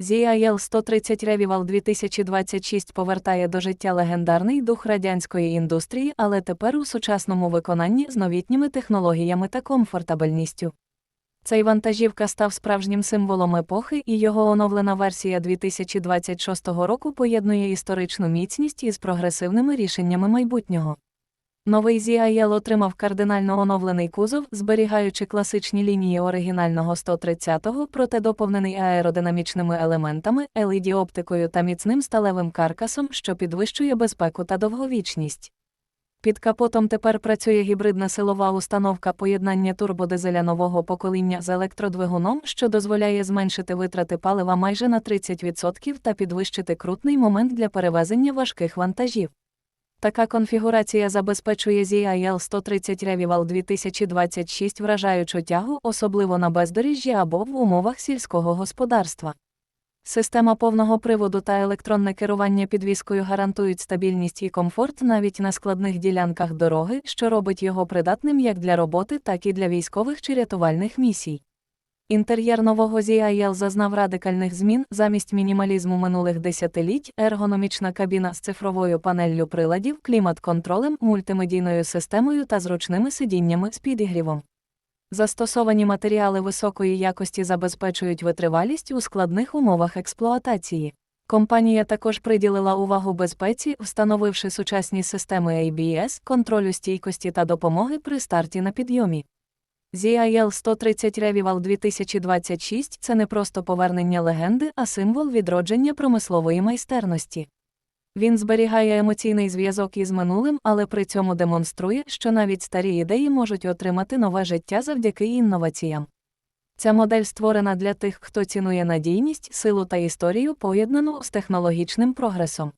ZIL 130 Revival 2026 повертає до життя легендарний дух радянської індустрії, але тепер у сучасному виконанні з новітніми технологіями та комфортабельністю. Цей вантажівка став справжнім символом епохи, і його оновлена версія 2026 року поєднує історичну міцність із прогресивними рішеннями майбутнього. Новий ZIL отримав кардинально оновлений кузов, зберігаючи класичні лінії оригінального 130-го, проте доповнений аеродинамічними елементами, LED-оптикою та міцним сталевим каркасом, що підвищує безпеку та довговічність. Під капотом тепер працює гібридна силова установка поєднання турбодизеля нового покоління з електродвигуном, що дозволяє зменшити витрати палива майже на 30% та підвищити крутний момент для перевезення важких вантажів. Така конфігурація забезпечує ZIL 130 Revival 2026 вражаючу тягу, особливо на бездоріжжі або в умовах сільського господарства. Система повного приводу та електронне керування підвіскою гарантують стабільність і комфорт навіть на складних ділянках дороги, що робить його придатним як для роботи, так і для військових чи рятувальних місій. Інтер'єр нового ZIL зазнав радикальних змін замість мінімалізму минулих десятиліть, ергономічна кабіна з цифровою панеллю приладів, клімат-контролем, мультимедійною системою та зручними сидіннями з підігрівом. Застосовані матеріали високої якості забезпечують витривалість у складних умовах експлуатації. Компанія також приділила увагу безпеці, встановивши сучасні системи ABS, контролю стійкості та допомоги при старті на підйомі. ZIL 130 Revival 2026 це не просто повернення легенди, а символ відродження промислової майстерності. Він зберігає емоційний зв'язок із минулим, але при цьому демонструє, що навіть старі ідеї можуть отримати нове життя завдяки інноваціям. Ця модель створена для тих, хто цінує надійність, силу та історію, поєднану з технологічним прогресом.